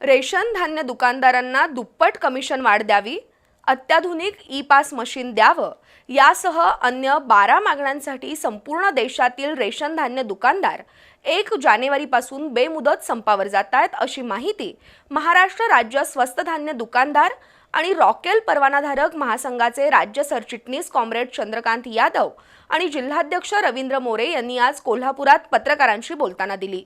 Ration धान्य दुकानदारांना दुप्पट कमिशन वाढ द्यावी अत्याधुनिक ई पास मशीन द्यावं यासह अन्य बारा मागण्यांसाठी संपूर्ण देशातील रेशन धान्य दुकानदार एक जानेवारीपासून बेमुदत संपावर जात आहेत अशी माहिती महाराष्ट्र राज्य स्वस्त धान्य दुकानदार आणि रॉकेल परवानाधारक महासंघाचे राज्य सरचिटणीस कॉम्रेड चंद्रकांत यादव आणि जिल्हाध्यक्ष रवींद्र मोरे यांनी आज कोल्हापुरात पत्रकारांशी बोलताना दिली.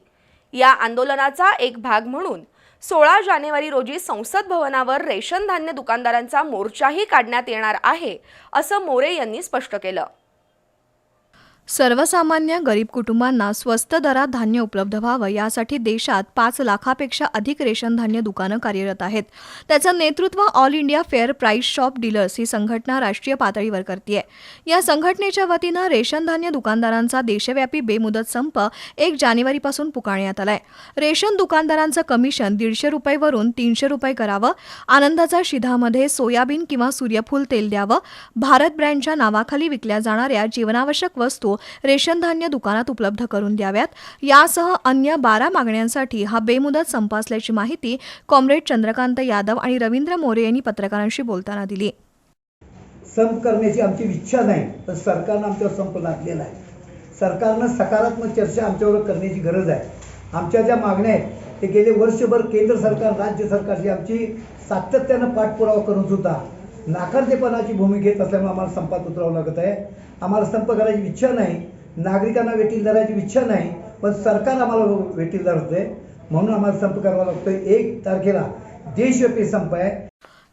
या आंदोलनाचा एक भाग म्हणून सोळा जानेवारी रोजी संसद भवनावर रेशन धान्य दुकानदारांचा मोर्चाही काढण्यात येणार आहे असं मोरे यांनी स्पष्ट केलं. सर्वसामान्य गरीब कुटुंबांना स्वस्त दरात धान्य उपलब्ध व्हावं यासाठी देशात पाच लाखापेक्षा अधिक रेशन धान्य दुकानं कार्यरत आहेत. त्याचं नेतृत्व all India fair price shop dealers ही संघटना राष्ट्रीय पातळीवर करते या संघटनेच्या वतीनं रेशन धान्य दुकानदारांचा देशव्यापी बेमुदत संप एक जानेवारीपासून पुकारण्यात आलाय. रेशन दुकानदारांचं कमिशन दीडशे रुपयेवरून तीनशे रुपये करावं आनंदाचा शिधामध्ये सोयाबीन किंवा सूर्यफूल तेल द्यावं भारत ब्रँडच्या नावाखाली विकल्या जाणाऱ्या जीवनावश्यक वस्तू रेशन धान्य दुकानात उपलब्ध करून द्याव्यात. यासह अन्य बारा मागण्यांसाठी हा बेमुदत संप असल्याची माहिती कॉम्रेड चंद्रकांत यादव आणि रवींद्र मोरे यांनी पत्रकारांशी बोलताना दिली. संप करण्याची आमची इच्छा नाही पण सरकारनं आमच्यावर संप लादलेला आहे. सरकारनं सकारात्मक चर्चा आमच्यावर करण्याची गरज आहे. आमच्या ज्या मागण्या आहेत ते गेले वर्षभर केंद्र सरकार राज्य सरकारची आमची सातत्यानं पाठपुरावा करून सुद्धा नाकारतेपणाची भूमी घेत असल्यामुळे आम्हाला संपात उतरावं लागत आहे. आम्हाला संप करायची इच्छा नाही नागरिकांना वेटील धरायची इच्छा नाही पण सरकार आम्हाला वेटील धरतंय. म्हणून आम्हाला संप करावा लागतोय. एक तारखेला देशव्यापी संप आहे.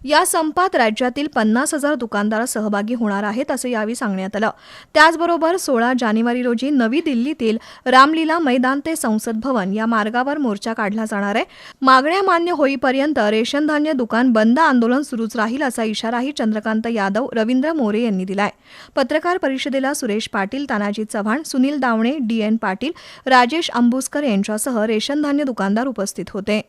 या संपात राज्यातील पन्नास हजार दुकानदार सहभागी होणार आहेत असं यावेळी सांगण्यात आलं. त्याचबरोबर सोळा जानेवारी रोजी नवी दिल्लीतील रामलीला मैदान ते संसद भवन या मार्गावर मोर्चा काढला जाणार आहे. मागण्या मान्य होईपर्यंत रेशन धान्य दुकान बंद आंदोलन सुरूच राहील असा इशाराही चंद्रकांत यादव रवींद्र मोरे यांनी दिलाय. पत्रकार परिषदेला सुरेश पाटील तानाजी चव्हाण सुनील दावणे डी एन पाटील राजेश अंबुसकर यांच्यासह रेशन धान्य दुकानदार उपस्थित होते.